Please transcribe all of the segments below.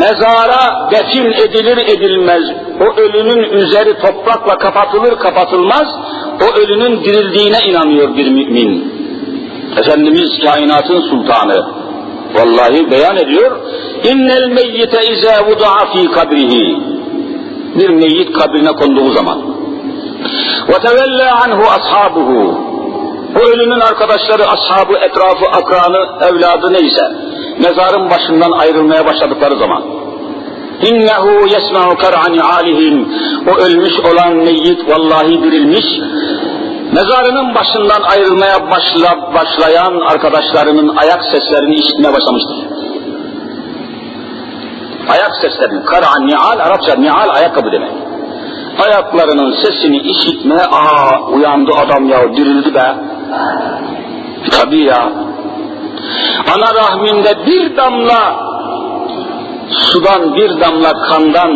mezara defin edilir edilmez, o ölünün üzeri toprakla kapatılır kapatılmaz, o ölünün dirildiğine inanıyor bir mümin. Efendimiz kainatın sultanı, vallahi beyan ediyor, innel meyyite ize vuda'a fi kabrihi, bir meyyit kabrine konduğu zaman, ve tevelle anhu ashabuhu, o ölünün arkadaşları, ashabı, etrafı, akranı, evladı neyse, mezarın başından ayrılmaya başladıkları zaman, İnnehu yesma'u ker'ani alihim. O ölmüş olan meyyit vallahi dirilmiş. Mezarının başından ayrılmaya başla, başlayan arkadaşlarının ayak seslerini işitmeye başlamıştır. Ayak seslerini, ker'an ni'al, Arapça ni'al ayakkabı demek. Ayaklarının sesini işitme, aa uyandı adam ya, dirildi be. Tabii ya. Ana rahminde bir damla sudan bir damla kandan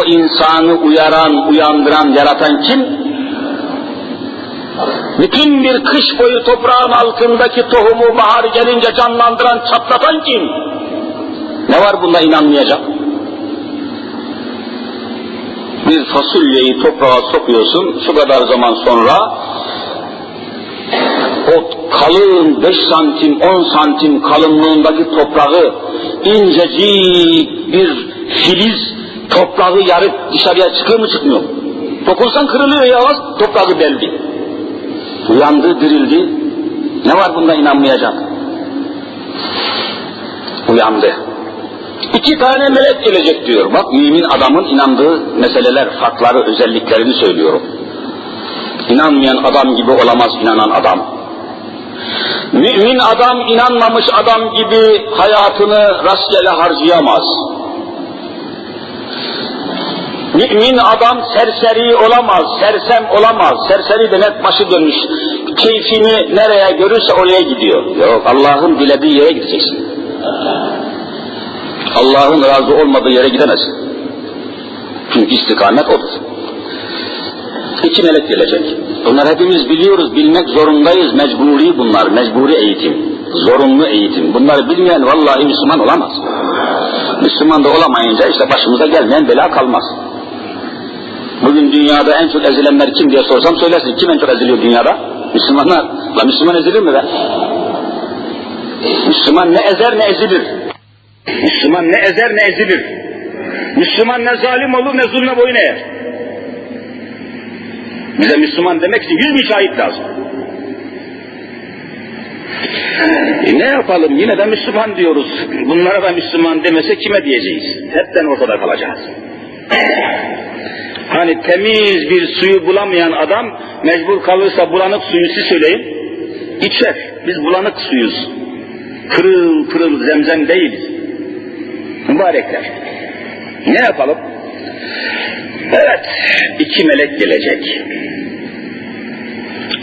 o insanı uyaran, uyandıran, yaratan kim? Bütün bir kış boyu toprağın altındaki tohumu bahar gelince canlandıran, çatlatan kim? Ne var bunda inanmayacak? Bir fasulyeyi toprağa sokuyorsun, şu kadar zaman sonra kalın 5 santim, 10 santim kalınlığındaki toprağı incecik bir filiz toprağı yarıp dışarıya çıkıyor mu çıkmıyor? Dokunsan kırılıyor ya toprağı deldi. Uyandı, dirildi. Ne var bunda inanmayacak? Uyandı. İki tane melek gelecek diyor. Bak mümin adamın inandığı meseleler, farkları, özelliklerini söylüyorum. İnanmayan adam gibi olamaz inanan adam. Mümin adam inanmamış adam gibi hayatını rastgele harcayamaz. Mümin adam serseri olamaz, sersem olamaz. Serseri demek başı dönmüş. Keyfini nereye görürse oraya gidiyor. Yok Allah'ın dilediği yere gideceksin. Allah'ın razı olmadığı yere gidemezsin. Çünkü istikamet odur. İki melek gelecek. Bunlar hepimiz biliyoruz, bilmek zorundayız. Mecburi bunlar, mecburi eğitim. Zorunlu eğitim. Bunları bilmeyen vallahi Müslüman olamaz. Müslüman da olamayınca işte başımıza gelmeyen bela kalmaz. Bugün dünyada en çok ezilenler kim diye sorsam söylersin. Kim en çok eziliyor dünyada? Müslümanlar. La Müslüman ezilir mi be? Müslüman ne ezer ne ezilir. Müslüman ne ezer ne ezilir. Müslüman ne zalim olur ne zulme boyun eğer. Bize Müslüman demek için yüz bin lazım. E ne yapalım yine de Müslüman diyoruz. Bunlara da Müslüman demese kime diyeceğiz? Hepten ortada kalacağız. Hani temiz bir suyu bulamayan adam mecbur kalırsa bulanık suyu siz söyleyin. İçer. Biz bulanık suyuz. Kırıl kırıl zemzem değiliz. Mübarekler. Ne yapalım? Evet, iki melek gelecek.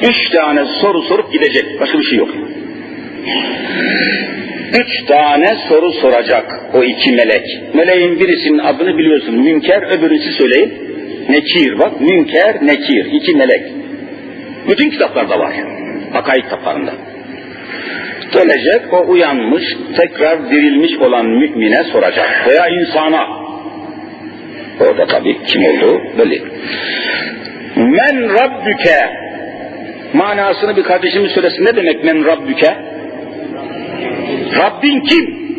Üç tane soru sorup gidecek, başka bir şey yok. Üç tane soru soracak o iki melek. Meleğin birisinin adını biliyorsun, Münker, öbürüsü söyleyin. Nekir bak, Münker, Nekir, iki melek. Bütün kitaplarda var, akaid kitaplarında. Gelecek, o uyanmış, tekrar dirilmiş olan mümine soracak veya insana. Orada tabii kim olduğu belli. Men Rabbüke manasını bir kardeşimiz söylesin. Ne demek men Rabbüke? Rabbin kim?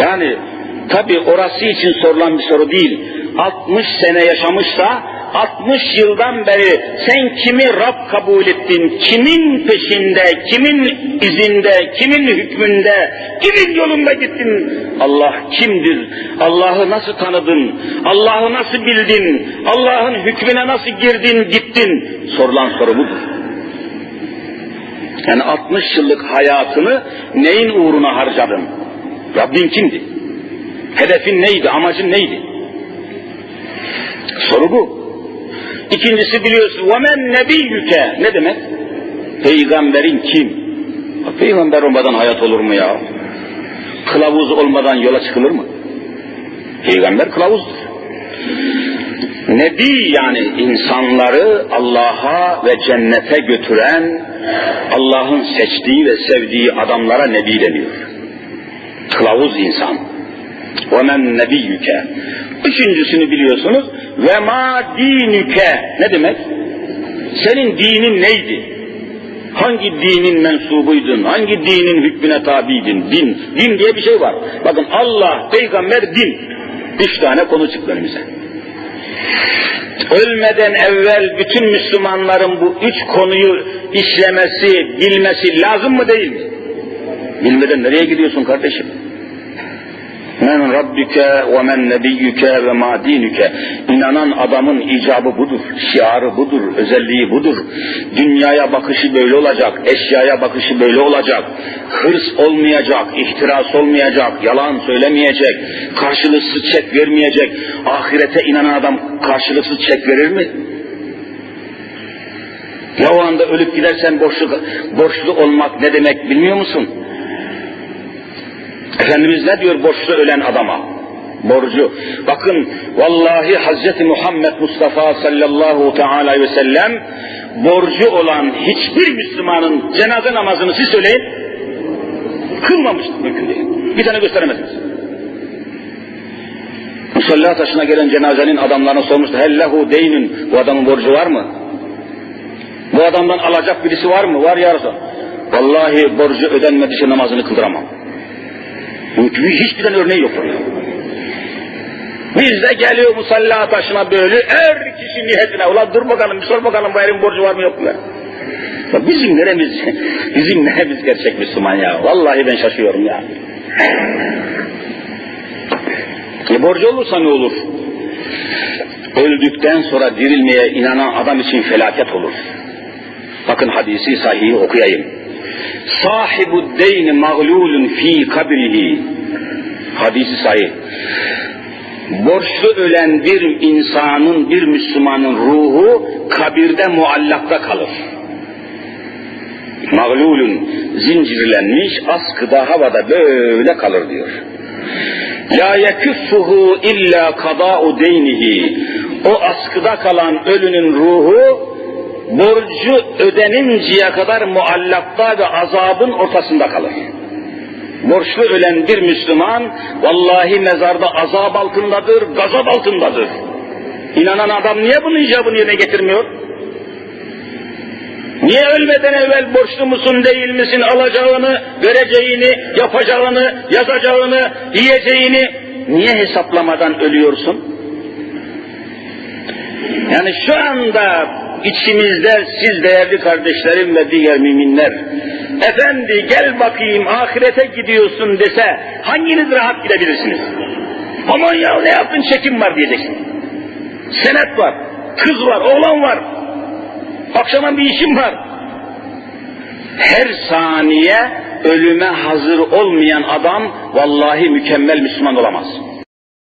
Yani tabii orası için sorulan bir soru değil. 60 sene yaşamışsa 60 yıldan beri sen kimi Rab kabul ettin, kimin peşinde, kimin izinde, kimin hükmünde, kimin yolunda gittin? Allah kimdir? Allah'ı nasıl tanıdın? Allah'ı nasıl bildin? Allah'ın hükmüne nasıl girdin, gittin? Sorulan soru budur. Yani 60 yıllık hayatını neyin uğruna harcadın? Rabbin kimdi? Hedefin neydi? Amacın neydi? Soru bu. İkincisi biliyorsun وَمَنْ nebiyyüke ne demek? Peygamberin kim? Peygamber olmadan hayat olur mu ya? Kılavuz olmadan yola çıkılır mı? Peygamber kılavuzdur. Nebi yani insanları Allah'a ve cennete götüren Allah'ın seçtiği ve sevdiği adamlara nebi deniyor. Kılavuz insan. Ve men nebiyyüke. Üçüncüsünü biliyorsunuz. Ve ma dinüke. Ne demek? Senin dinin neydi? Hangi dinin mensubuydun? Hangi dinin hükmüne tabiydin? Din. Din diye bir şey var. Bakın Allah, peygamber, din. Üç tane konu çıktı önümüze. Ölmeden evvel bütün Müslümanların bu üç konuyu işlemesi, bilmesi lazım mı değil mi? Bilmeden nereye gidiyorsun kardeşim? Men Rabbike ve men nebiyyüke ve ma dinüke. İnanan adamın icabı budur, şiarı budur, özelliği budur. Dünyaya bakışı böyle olacak, eşyaya bakışı böyle olacak. Hırs olmayacak, ihtiras olmayacak, yalan söylemeyecek, karşılıksız çek vermeyecek. Ahirete inanan adam karşılıksız çek verir mi? Ya o anda ölüp gidersen borçlu, borçlu olmak ne demek bilmiyor musun? Efendimiz ne diyor borçlu ölen adama? Borcu. Bakın vallahi Hazreti Muhammed Mustafa sallallahu teala ve sellem borcu olan hiçbir Müslümanın cenaze namazını siz söyleyin kılmamıştır mümkün değil. Bir tane gösteremezsiniz. Musalla taşına gelen cenazenin adamlarına sormuştu. Hellehu deynün. Bu adamın borcu var mı? Bu adamdan alacak birisi var mı? Var ya Resulallah. Vallahi borcu ödenmediği için namazını kıldıramam. Çünkü hiçbir örneği yok burada. Biz de geliyor musalla taşına böyle her kişi niyetine. Ulan dur bakalım bir sor bakalım bu herifin borcu var mı yok mu? Ya bizim neremiz, bizim neremiz gerçek Müslüman ya. Vallahi ben şaşıyorum ya. E borcu olursa ne olur? Öldükten sonra dirilmeye inanan adam için felaket olur. Bakın hadisi sahihi okuyayım. Sahibu deyni mağlulun fi kabrihi. Hadisi sahih. Borçlu ölen bir insanın, bir Müslümanın ruhu kabirde muallakta kalır. Mağlulun zincirlenmiş, askıda havada böyle kalır diyor. La yekuffuhu illa kada'u deynihi. O askıda kalan ölünün ruhu borcu ödeninceye kadar muallakta ve azabın ortasında kalır. Borçlu ölen bir Müslüman vallahi mezarda azap altındadır, gazap altındadır. İnanan adam niye bunun icabını yerine getirmiyor? Niye ölmeden evvel borçlu musun değil misin alacağını, vereceğini, yapacağını, yazacağını, yiyeceğini niye hesaplamadan ölüyorsun? Yani şu anda içimizde siz değerli kardeşlerim ve diğer müminler, efendi gel bakayım ahirete gidiyorsun dese hanginiz rahat gidebilirsiniz? Aman ya ne yaptın çekim var diyeceksin. Senet var, kız var, oğlan var. Akşama bir işim var. Her saniye ölüme hazır olmayan adam vallahi mükemmel Müslüman olamaz.